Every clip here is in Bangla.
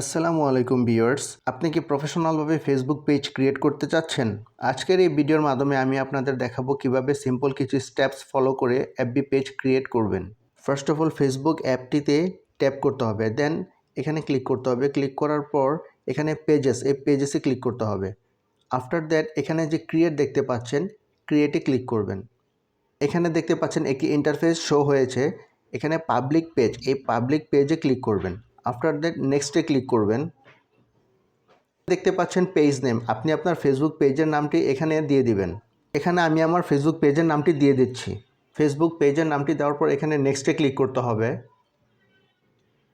আসসালামু আলাইকুম ভিউয়ার্স। আপনি কি প্রফেশনালভাবে ফেসবুক পেজ ক্রিয়েট করতে চাচ্ছেন? আজকের এই ভিডিওর মাধ্যমে আমি আপনাদের দেখাবো কীভাবে সিম্পল কিছু স্টেপস ফলো করে এফবি পেজ ক্রিয়েট করবেন। ফার্স্ট অফ অল ফেসবুক অ্যাপটিতে ট্যাপ করতে হবে। দেন এখানে ক্লিক করতে হবে। ক্লিক করার পর এখানে পেজেস এই পেজেসে ক্লিক করতে হবে। আফটার দ্যাট এখানে যে ক্রিয়েট দেখতে পাচ্ছেন ক্রিয়েটে ক্লিক করবেন। এখানে দেখতে পাচ্ছেন একটি ইন্টারফেস শো হয়েছে। এখানে পাবলিক পেজ এই পাবলিক পেজে ক্লিক করবেন। আফটার দ্যাট নেক্সটে ক্লিক করবেন। দেখতে পাচ্ছেন পেজ নেম আপনি আপনার ফেসবুক পেজের নামটি এখানে দিয়ে দিবেন। এখানে আমি আমার ফেসবুক পেজের নামটি দিয়ে দিচ্ছি। ফেসবুক পেজের নামটি দেওয়ার পর এখানে নেক্সটে ক্লিক করতে হবে।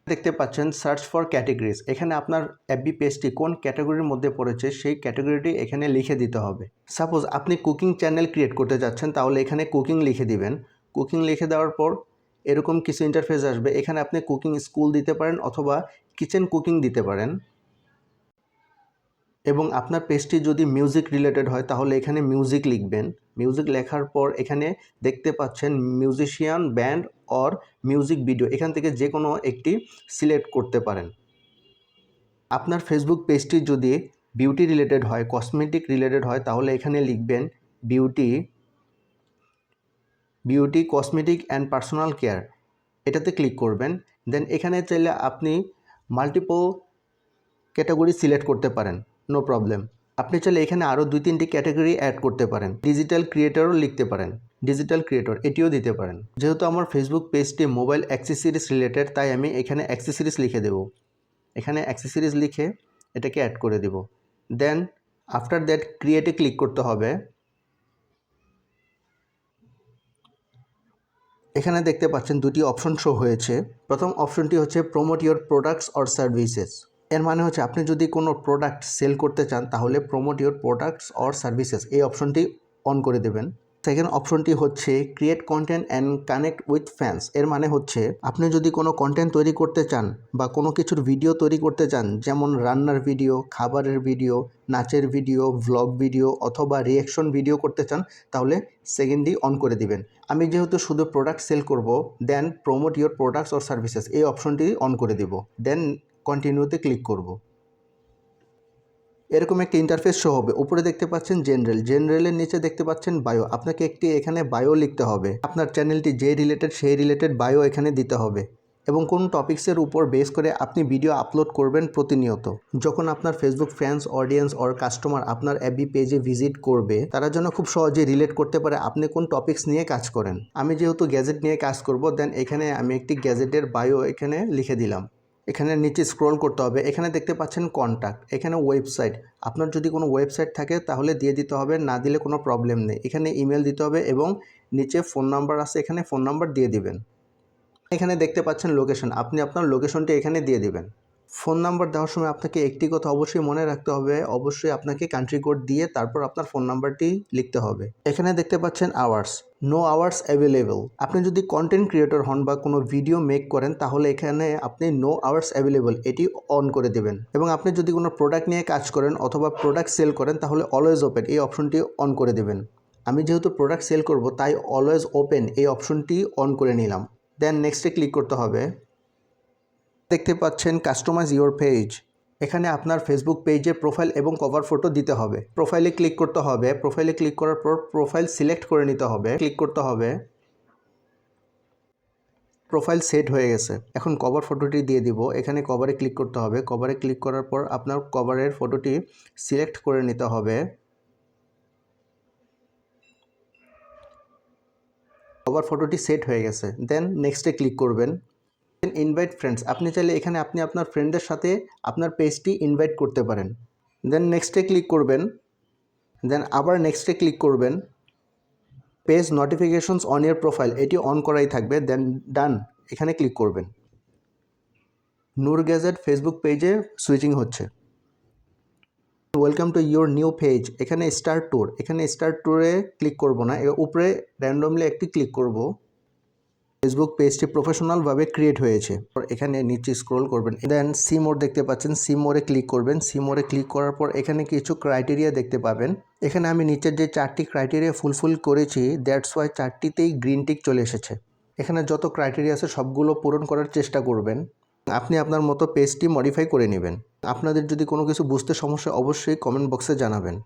দেখতে পাচ্ছেন সার্চ ফর ক্যাটাগরিজ এখানে আপনার এফবি পেজটি কোন ক্যাটাগরির মধ্যে পড়েছে, সেই ক্যাটাগরিটি এখানে লিখে দিতে হবে। সাপোজ আপনি কুকিং চ্যানেল ক্রিয়েট করতে যাচ্ছেন, তাহলে এখানে কুকিং লিখে দিবেন। কুকিং লিখে দেওয়ার পর এরকম কিছু ইন্টারফেস আসবে। এখানে আপনি কুকিং স্কুল দিতে পারেন অথবা কিচেন কুকিং দিতে পারেন। এবং আপনার পেজটি যদি মিউজিক রিলেটেড হয়, তাহলে এখানে মিউজিক লিখবেন। মিউজিক লেখার পর এখানে দেখতে পাচ্ছেন musician band or music video এখান থেকে যে কোনো একটি সিলেক্ট করতে পারেন। আপনার ফেসবুক পেজটি যদি বিউটি রিলেটেড হয় কসমেটিক রিলেটেড হয়, তাহলে এখানে লিখবেন beauty beauty, cosmetic and personal care. এটাতে ক্লিক করবেন। দেন এখানে চাইলে আপনি মাল্টিপল ক্যাটাগরি সিলেক্ট করতে পারেন। No problem. আপনি চাইলে এখানে আরও দুই তিনটি ক্যাটাগরি অ্যাড করতে পারেন। ডিজিটাল ক্রিয়েটরও লিখতে পারেন। ডিজিটাল ক্রিয়েটর, এটিও দিতে পারেন। যেহেতু আমার ফেসবুক পেজটি মোবাইল অ্যাক্সেসরিজ রিলেটেড, তাই আমি এখানে অ্যাক্সেসরিজ লিখে দেব। এখানে অ্যাক্সেসরিজ লিখে এটাকে অ্যাড করে দেব। দেন আফটার দ্যাট ক্রিয়েটে ক্লিক করতে হবে। এখানে দেখতে পাচ্ছেন দুটি অপশন শো হয়েছে। প্রথম অপশনটি হচ্ছে promote your products or services এর মানে হচ্ছে আপনি যদি কোনো প্রোডাক্ট সেল করতে চান, তাহলে promote your products or services এই অপশনটি অন করে দেবেন। সেকেন্ড অপশনটি হচ্ছে create content and connect with fans এর মানে হচ্ছে, আপনি যদি কোনো কন্টেন্ট তৈরি করতে চান বা কোনো কিছুর ভিডিও তৈরি করতে চান, যেমন রান্নার ভিডিও খাবারের ভিডিও নাচের ভিডিও ভ্লগ ভিডিও অথবা রিয়াকশন ভিডিও করতে চান, তাহলে সেকেন্ডটি অন করে দিবেন। আমি যেহেতু শুধু প্রোডাক্ট সেল করব then promote your products or services এই অপশনটি অন করে দিব। দেন কন্টিনিউতে ক্লিক করব। এরকম একটি ইন্টারফেস শো হবে। উপরে দেখতে পাচ্ছেন জেনারেল জেনারেলের নিচে দেখতে পাচ্ছেন বায়ো আপনাকে একটি এখানে বায়ো লিখতে হবে। আপনার চ্যানেলটি যে রিলেটেড সেই রিলেটেড বায়ো এখানে দিতে হবে। এবং কোন টপিক্সের উপর বেস করে আপনি ভিডিও আপলোড করবেন প্রতিনিয়ত। যখন আপনার Facebook fans audience or customer আপনার অ্যাবি পেজে ভিজিট করবে, তারা যেন খুব সহজে রিলেট করতে পারে আপনি কোন টপিক্স নিয়ে কাজ করেন। আমি যেহেতু গ্যাজেট নিয়ে কাজ করব দেন এখানে আমি একটি গ্যাজেটের বায়ো এখানে লিখে দিলাম। এখানে নিচে স্ক্রল করতে হবে। এখানে দেখতে পাচ্ছেন কন্ট্যাক্ট এখানে ওয়েবসাইট আপনার যদি কোনো ওয়েবসাইট থাকে, তাহলে দিয়ে দিতে হবে, না দিলে কোনো প্রবলেম নেই। এখানে ইমেল দিতে হবে এবং নিচে ফোন নাম্বার আছে, এখানে ফোন নাম্বার দিয়ে দিবেন। এখানে দেখতে পাচ্ছেন লোকেশন আপনি আপনার লোকেশনটি এখানে দিয়ে দিবেন। ফোন নাম্বার দেওয়ার সময় আপনাকে একটি কথা অবশ্যই মনে রাখতে হবে। অবশ্যই আপনাকে কান্ট্রি কোড দিয়ে তারপর আপনার ফোন নাম্বারটি লিখতে হবে। এখানে দেখতে পাচ্ছেন আওয়ার্স নো আওয়ার্স অ্যাভেলেবল আপনি যদি কন্টেন্ট ক্রিয়েটর হন বা কোনো ভিডিও মেক করেন, তাহলে এখানে আপনি নো আওয়ার্স অ্যাভেলেবল এটি অন করে দেবেন। এবং আপনি যদি কোনো প্রোডাক্ট নিয়ে কাজ করেন অথবা প্রোডাক্ট সেল করেন, তাহলে অলওয়েজ ওপেন এই অপশনটি অন করে দেবেন। আমি যেহেতু প্রোডাক্ট সেল করব, তাই অলওয়েজ ওপেন এই অপশনটি অন করে নিলাম। দেন নেক্সটে ক্লিক করতে হবে। দেখতে পাচ্ছেন কাস্টমাইজ ইওর পেজ এখানে আপনার ফেসবুক পেজে প্রোফাইল এবং কভার ফটো দিতে হবে। প্রোফাইলে ক্লিক করতে হবে। প্রোফাইলে ক্লিক করার পর প্রোফাইল সিলেক্ট করে নিতে হবে। ক্লিক করতে হবে। প্রোফাইল সেট হয়ে গেছে। এখন কভার ফটোটি দিয়ে দিব। এখানে কভারে ক্লিক করতে হবে। কভারে ক্লিক করার পর আপনার কভারের ফটোটি সিলেক্ট করে নিতে হবে। কভার ফটোটি সেট হয়ে গেছে। দেন নেক্সটে ক্লিক করবেন। ইনভাইট ফ্রেন্ডস আপনি চাইলে এখানে আপনি আপনার ফ্রেন্ডের সাথে আপনার পেজটি ইনভাইট করতে পারেন। দেন নেক্সটে ক্লিক করবেন। দেন আবার নেক্সটে ক্লিক করবেন। Page notifications on your profile এটি অন করাই থাকবে। দেন ডান এখানে ক্লিক করবেন। নূর গ্যাজেট ফেসবুক পেজে সুইচিং হচ্ছে। Welcome to your new page এখানে স্টার ট্যুর এখানে স্টার ট্যুরে ক্লিক করব না। উপরে র্যান্ডমলি একটি ক্লিক করব। ফেসবুক পেজটি প্রফেশনালভাবে ক্রিয়েট হয়েছে। এখানে নিচে স্ক্রল করবেন। দেন সি মোর দেখতে পাচ্ছেন। সি মোরে ক্লিক করবেন। সি মোরে ক্লিক করার পর এখানে কিছু ক্রাইটেরিয়া দেখতে পাবেন। এখানে আমি নিচের যে চারটি ক্রাইটেরিয়া ফুলফিল করেছি দ্যাটস ওয়াই চারটিতেই গ্রিন টিক চলে এসেছে। এখানে যত ক্রাইটেরিয়া আছে সবগুলো পূরণ করার চেষ্টা করবেন। আপনি আপনার মতো পেজটি মডিফাই করে নেবেন। আপনাদের যদি কোনো কিছু বুঝতে সমস্যা অবশ্যই কমেন্ট বক্সে জানাবেন।